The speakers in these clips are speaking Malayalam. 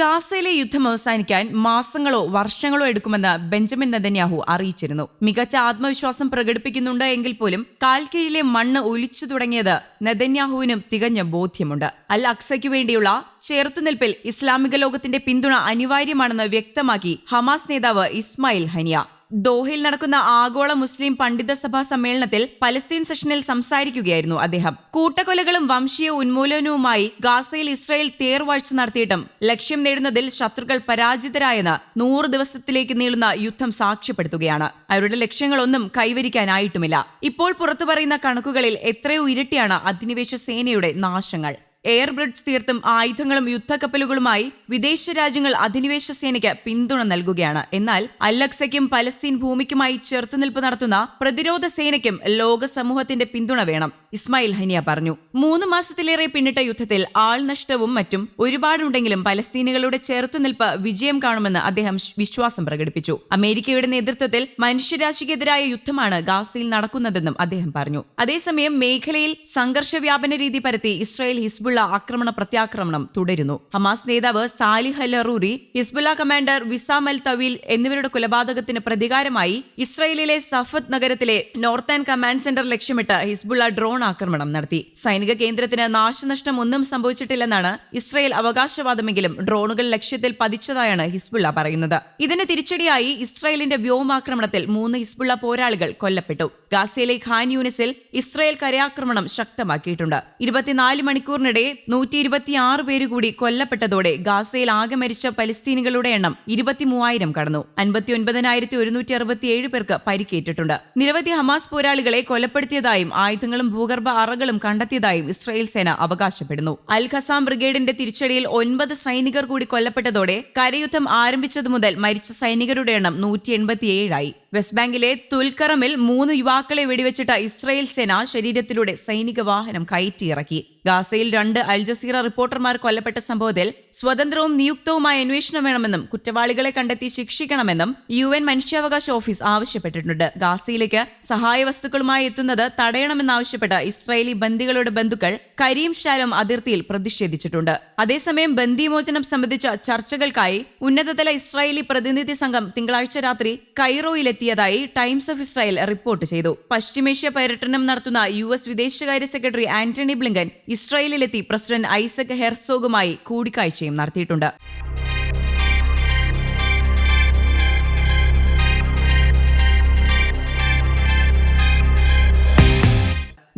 ഗാസയിലെ യുദ്ധം അവസാനിക്കാൻ മാസങ്ങളോ വർഷങ്ങളോ എടുക്കുമെന്ന് ബെഞ്ചമിൻ നെതന്യാഹു അറിയിച്ചിരുന്നു. മികച്ച ആത്മവിശ്വാസം പ്രകടിപ്പിക്കുന്നുണ്ട് എങ്കിൽ പോലും കാൽക്കീഴിലെ മണ്ണ് ഒലിച്ചു തുടങ്ങിയത് നെതന്യാഹുവിനും തികഞ്ഞ ബോധ്യമുണ്ട്. അൽ അക്സയ്ക്കു വേണ്ടിയുള്ള ചേർത്തുനിൽപ്പിൽ ഇസ്ലാമിക ലോകത്തിന്റെ പിന്തുണ അനിവാര്യമാണെന്ന് വ്യക്തമാക്കി ഹമാസ് നേതാവ് ഇസ്മായിൽ ഹനിയ. ദോഹയിൽ നടക്കുന്ന ആഗോള മുസ്ലിം പണ്ഡിത സഭാ സമ്മേളനത്തിൽ പലസ്തീൻ സെഷനിൽ സംസാരിക്കുകയായിരുന്നു അദ്ദേഹം. കൂട്ടക്കൊലകളും വംശീയ ഉന്മൂലനവുമായി ഗാസയിൽ ഇസ്രായേൽ തേർവാഴ്ച നടത്തിയിട്ടും ലക്ഷ്യം നേടുന്നതിൽ ശത്രുക്കൾ പരാജിതരായെന്ന് നൂറ് ദിവസത്തിലേക്ക് നീളുന്ന യുദ്ധം സാക്ഷ്യപ്പെടുത്തുകയാണ്. അവരുടെ ലക്ഷ്യങ്ങളൊന്നും കൈവരിക്കാനായിട്ടുമില്ല. ഇപ്പോൾ പുറത്തു പറയുന്ന കണക്കുകളിൽ എത്രയോ ഇരട്ടിയാണ് അധിനിവേശ സേനയുടെ നാശങ്ങൾ. എയർ ബ്രിഡ്ജ് തീർത്തും ആയുധങ്ങളും യുദ്ധക്കപ്പലുകളുമായി വിദേശ രാജ്യങ്ങൾ അധിനിവേശ സേനയ്ക്ക് പിന്തുണ നൽകുകയാണ്. എന്നാൽ അല്ലക്സയ്ക്കും പലസ്തീൻ ഭൂമിക്കുമായി ചെറുത്തുനിൽപ്പ് നടത്തുന്ന പ്രതിരോധ സേനയ്ക്കും ലോക സമൂഹത്തിന്റെ പിന്തുണ വേണം ഇസ്മായിൽ ഹനിയ പറഞ്ഞു. മൂന്ന് മാസത്തിലേറെ പിന്നിട്ട യുദ്ധത്തിൽ ആൾനഷ്ടവും മറ്റും ഒരുപാടുണ്ടെങ്കിലും പലസ്തീനുകളുടെ ചെറുത്തുനിൽപ്പ് വിജയം കാണുമെന്ന് അദ്ദേഹം വിശ്വാസം പ്രകടിപ്പിച്ചു. അമേരിക്കയുടെ നേതൃത്വത്തിൽ മനുഷ്യരാശിക്കെതിരായ യുദ്ധമാണ് ഗാസയിൽ നടക്കുന്നതെന്നും അദ്ദേഹം പറഞ്ഞു. അതേസമയം മേഖലയിൽ സംഘർഷ വ്യാപന രീതി പരത്തി ഇസ്രായേൽ ഹിസ്ബുൾ ഹിസ്ബുള്ള ആക്രമണ പ്രത്യാക്രമണം തുടരുന്നു. ഹമാസ് നേതാവ് Saleh al Arouri Hezbollah commander Wissam al Tawil എന്നിവരുടെ കൊലപാതകത്തിന് പ്രതികാരമായി ഇസ്രയേലിലെ സഫത്ത് നഗരത്തിലെ നോർത്ത് ആൻഡ് കമാൻഡ് സെന്റർ ലക്ഷ്യമിട്ട് ഹിസ്ബുള്ള ഡ്രോൺ ആക്രമണം നടത്തി. സൈനിക കേന്ദ്രത്തിന് നാശനഷ്ടം ഒന്നും സംഭവിച്ചിട്ടില്ലെന്നാണ് ഇസ്രയേൽ അവകാശവാദമെങ്കിലും ഡ്രോണുകൾ ലക്ഷ്യത്തിൽ പതിച്ചതായാണ് ഹിസ്ബുള്ള പറയുന്നത്. ഇതിന് തിരിച്ചടിയായി ഇസ്രയേലിന്റെ വ്യോമാക്രമണത്തിൽ മൂന്ന് ഹിസ്ബുള്ള പോരാളികൾ കൊല്ലപ്പെട്ടു. ഗാസയിലെ ഖാൻ യൂണിസിൽ ഇസ്രയേൽ കരയാക്രമണം ശക്തമാക്കിയിട്ടുണ്ട്. ഇരുപത്തിനാല് മണിക്കൂറിനിടെ നൂറ്റി ഇരുപത്തിയാറ് പേര് കൂടി കൊല്ലപ്പെട്ടതോടെ ഗാസയിൽ ആകെ മരിച്ച പലസ്തീനികളുടെ എണ്ണം ഇരുപത്തിമൂവായിരം കടന്നു. അൻപത്തി ഒൻപതിനായിരത്തി ഒരുന്നൂറ്റി അറുപത്തിയേഴ് പേർക്ക് പരിക്കേറ്റിട്ടുണ്ട്. നിരവധി ഹമാസ് പോരാളികളെ കൊലപ്പെടുത്തിയതായും ആയുധങ്ങളും ഭൂഗർഭ അറകളും കണ്ടെത്തിയതായും ഇസ്രായേൽ സേന അവകാശപ്പെടുന്നു. അൽ ഖസാം ബ്രിഗേഡിന്റെ തിരിച്ചടിയിൽ ഒൻപത് സൈനികർ കൂടി കൊല്ലപ്പെട്ടതോടെ കരയുദ്ധം ആരംഭിച്ചതു മുതൽ മരിച്ച സൈനികരുടെ എണ്ണം നൂറ്റി എൺപത്തിയേഴായി വെസ്റ്റ് ബാങ്കിലെ തുൽക്കറമിൽ മൂന്ന് യുവാക്കളെ വെടിവെച്ചിട്ട ഇസ്രായേൽ സേന ശരീരത്തിലൂടെ സൈനിക വാഹനം കയറ്റിയിറക്കി. ഗാസയിൽ രണ്ട് അൽ ജസീറ റിപ്പോർട്ടർമാർ കൊല്ലപ്പെട്ട സംഭവത്തിൽ സ്വതന്ത്രവും നിയുക്തവുമായ അന്വേഷണം വേണമെന്നും കുറ്റവാളികളെ കണ്ടെത്തി ശിക്ഷിക്കണമെന്നും യു എൻ മനുഷ്യാവകാശ ഓഫീസ് ആവശ്യപ്പെട്ടിട്ടുണ്ട്. ഗാസയിലേക്ക് സഹായ വസ്തുക്കളുമായി എത്തുന്നത് തടയണമെന്നാവശ്യപ്പെട്ട് ഇസ്രായേലി ബന്ദികളുടെ ബന്ധുക്കൾ കരീം ഷാലും അതിർത്തിയിൽ പ്രതിഷേധിച്ചിട്ടുണ്ട്. അതേസമയം ബന്ദിമോചനം സംബന്ധിച്ച ചർച്ചകൾക്കായി ഉന്നതതല ഇസ്രായേലി പ്രതിനിധി സംഘം തിങ്കളാഴ്ച രാത്രി കൈറോയിലെത്തിയതായി ടൈംസ് ഓഫ് ഇസ്രായേൽ റിപ്പോർട്ട് ചെയ്തു. പശ്ചിമേഷ്യ പര്യടനം നടത്തുന്ന യു എസ് വിദേശകാര്യ സെക്രട്ടറി ആന്റണി ബ്ലിങ്കൻ ഇസ്രായേലിലെത്തി പ്രസിഡന്റ് ഐസക് ഹെർസോഗുമായി കൂടിക്കാഴ്ചയും നടത്തിയിട്ടുണ്ട്.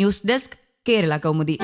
News desk Kerala Kaumudi.